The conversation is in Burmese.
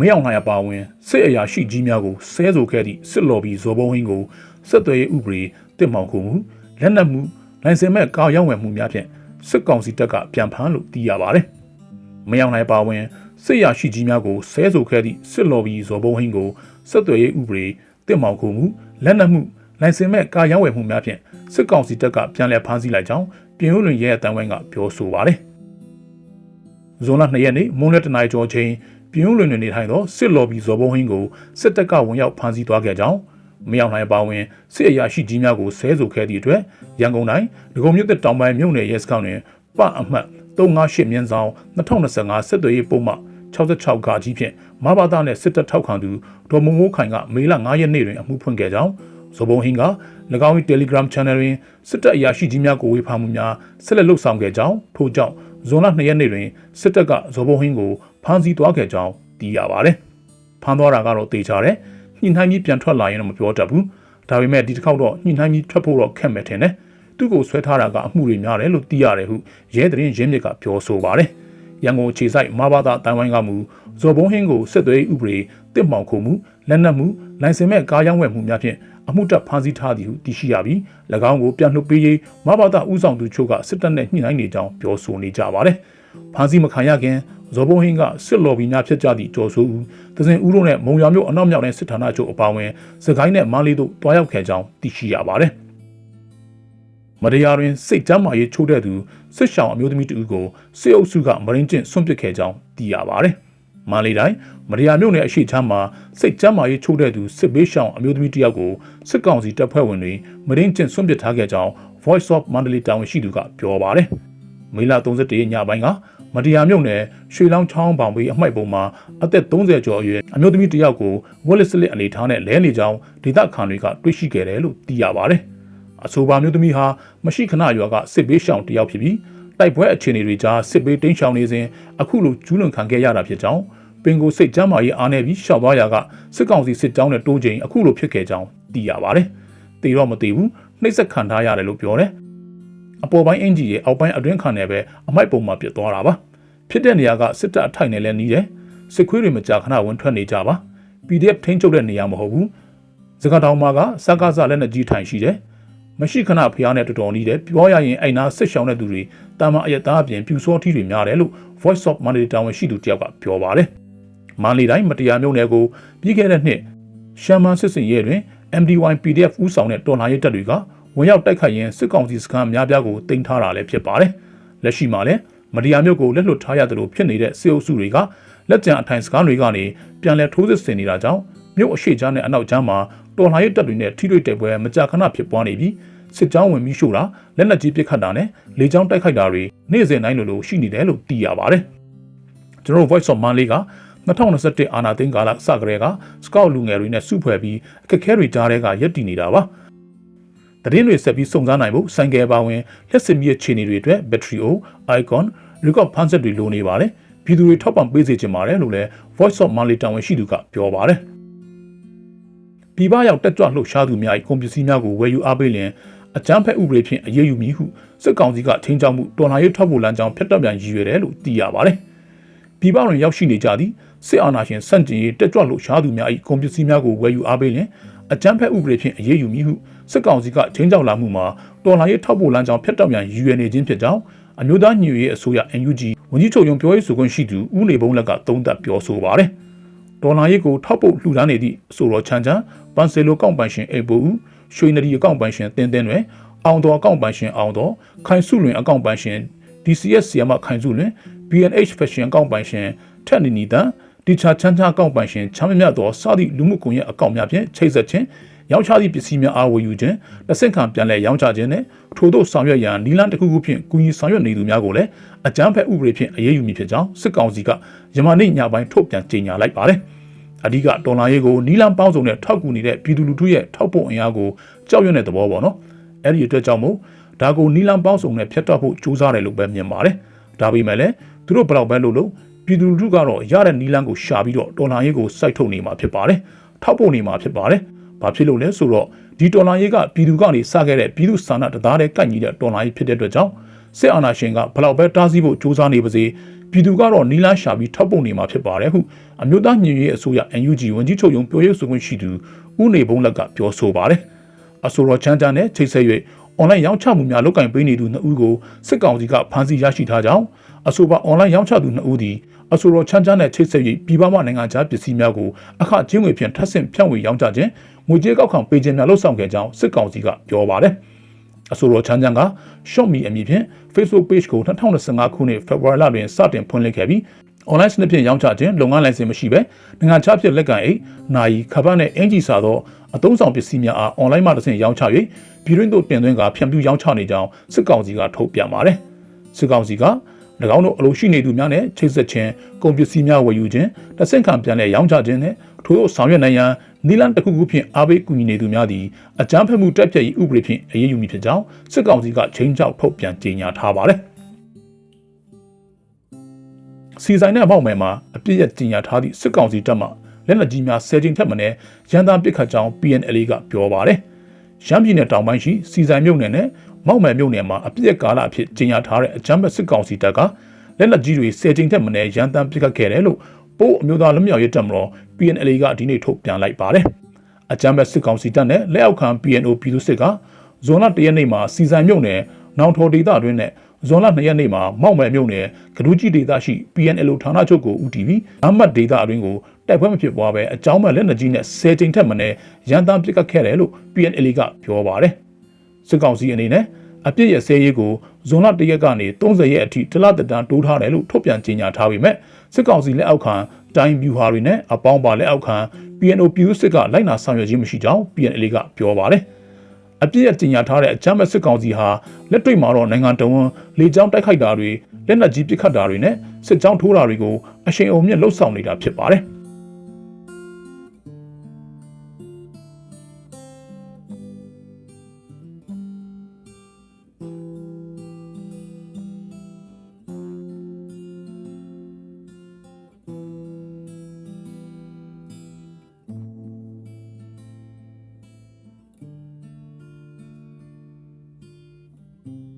မင်းအောင်လှိုင်အပါအဝင်စစ်အရာရှိကြီးများကိုဆဲဆိုခဲ့သည့်စစ်လော်ဘီဇော်ဘုံဟင်းကိုစစ်သွေးရေးဥပဒေတစ်မှောင်ခုမှုလက်နက်မှုလိုင်စင်မဲ့ကာရောက်ဝယ်မှုများဖြင့်စစ်ကောင်စီတပ်ကပြန်ဖမ်းလို့သိရပါတယ်။မင်းအောင်လှိုင်အပါအဝင်စစ်အရာရှိကြီးများကိုဆဲဆိုခဲ့သည့်စစ်လော်ဘီဇော်ဘုံဟင်းကိုစစ်သွေးရေးဥပဒေတစ်မှောင်ခုမှုလက်နက်မှုလိုင်စင်မဲ့ကာရောက်ဝယ်မှုများဖြင့်စစ်ကောင်စီတပ်ကပြန်လည်ဖမ်းဆီးလိုက်ကြောင်းပြည်ဦးလွင်ရဲအတန်းဝိုင်းကပြောဆိုပါတယ်။ဇွန်လ2ရက်နေ့မွန်းလက်တနိုင်ကျော်ချင်း ပြင်းဦးလွင်တွင်နေထိုင်သောစစ်လော်ဘီဇော်ဘုံဟင်းကိုစစ်တပ်ကဝင်ရောက်ဖမ်းဆီးသွားခဲ့ကြောင်းမရောက်နိုင်ပါဝင်စစ်အရာရှိကြီးများကိုဆဲဆိုခဲ့သည့်အတွက်ရန်ကုန်တိုင်းဒဂုံမြို့သက်တောင်ပိုင်းမြို့နယ်ရဲစခန်းတွင်ပအမှတ်358မြင်းဆောင်2025စစ်သွေးရေးပုံမှ66ကကြီးဖြင့်မဘာသာနှင့်စစ်တပ်ထောက်ခံသူဒေါ်မုံမိုးခိုင်ကမေလ9ရက်နေ့တွင်အမှုဖွင့်ခဲ့ကြောင်း ဇော်ဘုံဟင်းက၎င်း၏ Telegram Channel တွင်စစ်တပ်အရာရှိကြီးများကိုဝေဖန်မှုများဆက်လက်လှုပ်ဆောင်ခဲ့ကြောင်းထို့ကြောင့်ဇွန်လ2ရက်နေ့တွင်စစ်တပ်ကဇော်ဘုံဟင်းကိုဖမ်းဆီးသွားခဲ့ကြောင်းသိရပါတယ်။ဖမ်းသွားတာကတော့တေချာတယ်။ညှိနှိုင်းပြီးပြန်ထွက်လာရင်တော့မပြောတတ်ဘူး။ဒါပေမဲ့ဒီတစ်ခေါက်တော့ညှိနှိုင်းပြီးထွက်ဖို့တော့ခက်မယ်ထင်တယ်။သူ့ကိုဆွဲထားတာကအမှုတွေများတယ်လို့သိရတယ်ဟုရဲသတင်းရင်းမြစ်ကပြောဆိုပါတယ်။ရန်ကုန်ခြေဆိုင်မဘာသာတန်ဝိုင်းကမူဇော်ဘုံဟင်းကိုစစ်သွေးဥပဒေတစ်မှောင်ခုမှု လက်နက်မှုလိုင်စင်မဲ့ကားရောင်းဝယ်မှုများဖြင့်အမှုတပ်ဖမ်းဆီးထားသည်ဟုသိရှိရပြီး၎င်းကိုပြန်လွှတ်ပေးရေးမဘာသာဥဆောင်သူချို့ကစစ်တပ်နဲ့ညှိနှိုင်းနေကြောင်းပြောဆိုနေကြပါတယ်။ဖမ်းဆီးမခံရခင်ဇော်ဘုံဟင်းကစစ်လော်ဘီများဖြစ်ကြသည့်ကြော်ဆိုဦးတစဉ်ဦးတို့နဲ့မုံရွာမြို့အနောက်မြောက်နဲ့စစ်ဌာနချုပ်အပါအဝင်စကိုင်းနဲ့မန္တလေးတို့တွားရောက်ခဲ့ကြောင်းသိရှိရပါတယ်။မတရားတွင်စိတ်ကြမ်းမာရေးချိုးတဲ့သူစစ်ဆောင်အမျိုးသမီးတဦးကိုစစ်အုပ်စုကမရင်းကျင့်ဆွန့်ပစ်ခဲ့ကြောင်းသိရပါတယ်။ မန္တလေးတိုင်းမရယာမြို့နယ်အရှိချမ်းမှာစိတ်ကြမ်းမာရေးချိုးတဲ့သူစစ်ဘေးရှောင်အမျိုးသမီးတစ်ယောက်ကိုစစ်ကောင်စီတပ်ဖွဲ့ဝင်တွေမရင်းကျင့်ဆွန့်ပစ်ထားခဲ့ကြောင်း Voice of Mandalay တာဝန်ရှိသူကပြောပါတယ်။မေလ31ရက်ညပိုင်းကမတရားမြို့နယ်ရွှေလောင်းချောင်းပောင်ဘေးအမှိုက်ပုံမှာအသက်30ကျော်အရွယ်အမျိုးသမီးတစ်ယောက်ကိုဝက်လက်စလစ်အနေထားနဲ့လဲနေကြောင်းဒေသခံတွေကတွေ့ရှိခဲ့တယ်လို့သိရပါတယ်။အဆိုပါမျိုးသမီးဟာမရှိခဏရွာကစစ်ဘေးရှောင်တစ်ယောက်ဖြစ်ပြီး တိုက်ပွဲအခြေအနေတွေကြားစစ်ဘေးတိမ်းရှောင်နေစဉ်အခုလိုကျူးလွန်ခံခဲ့ရတာဖြစ်ကြောင်းပင်ကိုစိတ်ကြမ်းမာရေးအားနေပြီးရှောက်သွားရာကစစ်ကောင်စီစစ်ကြောင်းနဲ့တိုးချိန်အခုလိုဖြစ်ခဲ့ကြောင်းသိရပါတယ်။တေတော့မသိဘူးနှိမ့်ဆက်ခံထားရတယ်လို့ပြောတယ်။အပေါ်ပိုင်းအင်ဂျီရဲ့အောက်ပိုင်းအတွင်းခံနယ်ပဲအမိုက်ပုံမှာပြစ်သွားတာပါ။ဖြစ်တဲ့နေရာကစစ်တပ်အထိုက်နဲ့လည်းနီးတယ်။စစ်ခွေးတွေမကြာခဏဝင်ထွက်နေကြပါ။ PDF ထိန်းချုပ်တဲ့နေရာမဟုတ်ဘူး။စကတောင်မှာကစကားစလက်နဲ့ကြီးထိုင်ရှိတယ်။ မရှိခဏဖျားနဲ့တော်တော်နီးတယ်ပြောရရင်အိုင်နာစစ်ရှောင်းတဲ့သူတွေတာမန်အယက်သားအပြင်ပြူစောထီးတွေများတယ်လို့ Voice of Mandalay တာဝန်ရှိသူတယောက်ကပြောပါတယ်။မန္တလေးတိုင်းမတရားမြို့နယ်ကိုပြီးခဲ့တဲ့နှစ်ရှမ်းမစစ်စင်ရဲတွင် MDY PDF ဦးဆောင်တဲ့တော်လှန်ရေးတပ်တွေကဝင်ရောက်တိုက်ခိုက်ရင်းစစ်ကောင်စီစခန်းအများပြားကိုတင်ထားတာလည်းဖြစ်ပါတယ်။လက်ရှိမှာလည်းမတရားမြို့ကိုလက်လွတ်ထားရတယ်လို့ဖြစ်နေတဲ့စစ်အုပ်စုတွေကလက်ကျန်အထိုင်စခန်းတွေကနေပြန်လည်ထိုးစစ်ဆင်နေတာကြောင့်မြို့အရှိချမ်းနဲ့အနောက်ချမ်းမှာ တော်လှန်ရေးတပ်တွေနဲ့ထိတွေ့တိုက်ပွဲမကြာခဏဖြစ်ပွားနေပြီးစစ်ကြောင်းဝင်ပြီးရှို့တာလက်နက်ကြီးပစ်ခတ်တာနဲ့လေကြောင်းတိုက်ခိုက်တာတွေနေ့စဉ်တိုင်းလိုလိုရှိနေတယ်လို့သိရပါတယ်။ကျွန်တော်တို့ Voice of Manley က2021အာနာသိန်းကာလစကရေကစကောက်လူငယ်တွေနဲ့စုဖွဲ့ပြီးအခက်အခဲတွေကြားထဲကရက်တည်နေတာပါ။တရင်တွေဆက်ပြီးစုံစမ်းနိုင်ဖို့ဆိုင်ကယ်ပါဝင်လက်စမြစ်ခြေနေတွေအတွက် battery o icon record ဖန်ဆက်တွေလိုနေပါတယ်။ပြည်သူတွေထောက်ပံ့ပေးစေချင်ပါတယ်လို့လည်း Voice of Manley တာဝန်ရှိသူကပြောပါတယ်။ ပြည်ပရောက်တက်ကြွလှုပ်ရှားသူများ၏ကွန်ပျူတာများကိုဝယ်ယူအားပေးလျင်အကြမ်းဖက်ဥပဒေဖြင့်အရေးယူမည်ဟုစစ်ကောင်စီကချင်းချောက်မှုတော်လှန်ရေးထောက်ပို့လမ်းကြောင်းဖျက်တပ်ပြန်ရည်ရွယ်တယ်လို့သိရပါတယ်။ပြည်ပတွင်ရောက်ရှိနေကြသည့်စစ်အာဏာရှင်စန့်ကျင်ရေးတက်ကြွလှုပ်ရှားသူများ၏ကွန်ပျူတာများကိုဝယ်ယူအားပေးလျင်အကြမ်းဖက်ဥပဒေဖြင့်အရေးယူမည်ဟုစစ်ကောင်စီကချင်းချောက်လာမှုမှာတော်လှန်ရေးထောက်ပို့လမ်းကြောင်းဖျက်တပ်ပြန်ရည်ရွယ်နေခြင်းဖြစ်ကြောင်းအမျိုးသားညွေရေးအစိုးရ NUG ဝန်ကြီးချုပ်ရုံပြောရေးဆိုခွင့်ရှိသူဦးနေဘုံလက်ကသုံးသပ်ပြောဆိုပါတယ်။ ဒေါ်လာရေးကိုထောက်ပို့လှူဒါန်းနေသည့်အဆိုတော်ချမ်းချမ်းပန်ဆယ်လိုကောက်ပန်ရှင်အေပူရွှေနဒီအကောင့်ပန်ရှင်တင်းတင်းတွေအောင်တော်အကောင့်ပန်ရှင်အောင်တော်ခိုင်စုလွင်အကောင့်ပန်ရှင် DCS ဆီယမခိုင်စုလွင် BNH Fashion အကောင့်ပန်ရှင်ထက်နီနီတန်ဒီချာချမ်းချာအကောင့်ပန်ရှင်ချမ်းမြတ်တော်စသည့်လူမှုကွန်ရက်အကောင့်များဖြင့်ချိတ်ဆက်ခြင်း ရောင်းချသည့်ပစ္စည်းများအားဝယ်ယူခြင်းလက်ဆင့်ခံပြန်လည်ရောင်းချခြင်းနဲ့ထို့သောဆောင်ရွက်ရန်နီလန်တစ်ခုခုဖြင့်ကူညီဆောင်ရွက်နေသူများကိုလည်းအကြမ်းဖက်ဥပဒေဖြင့်အရေးယူမည်ဖြစ်ကြောင်းစစ်ကောင်စီကယမနေ့ညပိုင်းထုတ်ပြန်ကြေညာလိုက်ပါတယ်။အဓိကဒေါ်လာရေးကိုနီလန်ပေါင်းစုံနဲ့ထောက်ကူနေတဲ့ပြည်သူလူထုရဲ့ထောက်ပို့အင်အားကိုကြောက်ရွံ့တဲ့သဘောပေါ့နော်အဲ့ဒီအတွက်ကြောင့်မို့ဒါကိုနီလန်ပေါင်းစုံနဲ့ဖျက်တော့ဖို့ကြိုးစားတယ်လို့ပဲမြင်ပါတယ်ဒါပေမဲ့လည်းသူတို့ဘယ်တော့ပဲလို့လို့ပြည်သူလူထုကတော့ရတဲ့နီလန်ကိုရှာပြီးတော့ဒေါ်လာရေးကိုစိုက်ထုတ်နေမှာဖြစ်ပါတယ်ထောက်ပို့နေမှာဖြစ်ပါတယ် ဘာဖြစ်လို့လဲဆိုတော့ဒီဒေါ်လာရေးကပြည်သူကနေစခဲ့တဲ့ပြည်သူစာနာတသားတဲ့ကိုက်ညီတဲ့ဒေါ်လာရေးဖြစ်တဲ့အတွက်ကြောင့်စစ်အာဏာရှင်ကဘယ်တော့ပဲတားဆီးဖို့ကြိုးစားနေပါစေပြည်သူကတော့နီလာရှာပြီးထောက်ပုံနေမှာဖြစ်ပါတယ်ဟုအမျိုးသားညီညွတ်ရေးအစိုးရ NUG ဝန်ကြီးချုပ်ရုံးပြောရေးဆိုခွင့်ရှိသူဦးနေဘုံလက်ကပြောဆိုပါတယ်အဆိုတော်ချမ်းချမ်းနဲ့ချိတ်ဆက်၍အွန်လိုင်းရောင်းချမှုများလုပ်ကင်ပေးနေသူနှစ်ဦးကိုစစ်ကောင်စီကဖမ်းဆီးရရှိထားကြောင်း အဆိုပါအွန်လိုင်းရောင်းချသူနှစ်ဦးသည်အဆိုတော်ချမ်းချမ်းနဲ့ချိတ်ဆက်၍ပြည်ပမှနိုင်ငံခြားပစ္စည်းများကိုအခကျင်းငွေဖြင့်ထပ်ဆင့်ဖြန့်ဝေရောင်းချခြင်းငွေကြေးကောက်ခံပေးခြင်းများလုပ်ဆောင်ခဲ့ကြောင်းစစ်ကောင်စီကပြောပါတယ်အဆိုတော်ချမ်းချမ်းက short me အမည်ဖြင့် Facebook page ကို2025ခုနှစ် February လတွင်စတင်ဖွင့်လှစ်ခဲ့ပြီး online စနစ်ဖြင့်ရောင်းချခြင်းလုပ်ငန်းလိုင်စင်မရှိဘဲနိုင်ငံခြားဖြစ်လက်ကန်အိတ်နိုင်ခပတ်နဲ့အင်ဂျီစာသောအသုံးဆောင်ပစ္စည်းများအား online မှတစ်ဆင့်ရောင်းချ၍ပြည်တွင်းသို့တင်သွင်းကာဖြန့်ဖြူးရောင်းချနေကြောင်းစစ်ကောင်စီကထုတ်ပြန်ပါတယ်စစ်ကောင်စီက၎ င်းတို့အလိုရှိနေသူများနဲ့ချိတ်ဆက်ခြင်းကုန်ပစ္စည်းများဝယ်ယူခြင်းတဆင့်ခံပြန်လည်ရောင်းချခြင်းနဲ့ထို့သောဆောင်ရွက်နိုင်ရန်နီလန်တစ်ခုခုဖြင့်အားပေးကူညီနေသူများသည်အကြမ်းဖက်မှုတက်ပြည့်ရေးဥပဒေဖြင့်အရေးယူမည်ဖြစ်ကြောင်းစစ်ကောင်စီကချိန်ချောက်ထုတ်ပြန်ကြေညာထားပါတယ်စီဆိုင်တဲ့အမောက်မယ်မှာအပြည့်ရကြေညာထားသည့်စစ်ကောင်စီတပ်မှလက်နက်ကြီးများ၁၀ကြိမ်ထက်မနည်းရန်သားပစ်ခတ်ကြောင်း PNL ကပြောပါတယ်ရမ်းပြည်နယ်တောင်ပိုင်းရှိစီဆိုင်မြို့နယ်နဲ့ မောက်မယ်မြို့နယ်မှာအပြည့်ကာလအဖြစ်ကြေညာထားတဲ့အကြမ်းဖက်စစ်ကောင်စီတပ်ကလက်နက်ကြီးတွေ၁၀ကြိမ်ထက်မနည်းရန်တမ်းပစ်ခတ်ခဲ့တယ်လို့ပို့အမျိုးသားလူမျိုးရေးတပ်မတော် PNL ကဒီနေ့ထုတ်ပြန်လိုက်ပါတယ်။အကြမ်းဖက်စစ်ကောင်စီတပ်နဲ့လက်အောက်ခံ PNO ပြည်သူစစ်ကဇွန်လ၁ရက်နေ့မှာစီဆိုင်မြို့နယ်နောင်ထော်ဒေသအတွင်းနဲ့ဇွန်လ2ရက်နေ့မှာမောက်မယ်မြို့နယ်ကဒူးကြီးဒေသရှိ PNL ဌာနချုပ်ကိုဦးတည်ပြီးအမတ်ဒေသအတွင်းကိုတိုက်ပွဲမဖြစ်ပွားပဲအကြောင်းမဲ့လက်နက်ကြီးနဲ့10ကြိမ်ထက်မနည်းရန်တမ်းပစ်ခတ်ခဲ့တယ်လို့ PNL ကပြောပါတယ်။ စစ်ကောင်စီအနေနဲ့အပြစ်ရစဲရေးကိုဇွန်လ၁ရက်ကနေ30ရက်အထိတလတတန်တိုးထားတယ်လို့ထုတ်ပြန်ကြေညာထားပေမဲ့စစ်ကောင်စီလက်အောက်ခံတိုင်းဗျူဟာတွေနဲ့အပေါင်းပါလက်အောက်ခံ PNO ပြည်သူစစ်ကလိုက်နာဆောင်ရွက်ခြင်းမရှိကြောင်း PNL ကပြောပါတယ်။အပြစ်ရကြေညာထားတဲ့အကြမ်းမဲ့စစ်ကောင်စီဟာလက်တွေ့မှာတော့နိုင်ငံတော်ဝန်လေကြောင်းတိုက်ခိုက်တာတွေလက်နက်ကြီးပစ်ခတ်တာတွေနဲ့စစ်ကြောင်းထိုးတာတွေကိုအရှိန်အဟုန်မြင့်လှုပ်ဆောင်နေတာဖြစ်ပါတယ်။ you.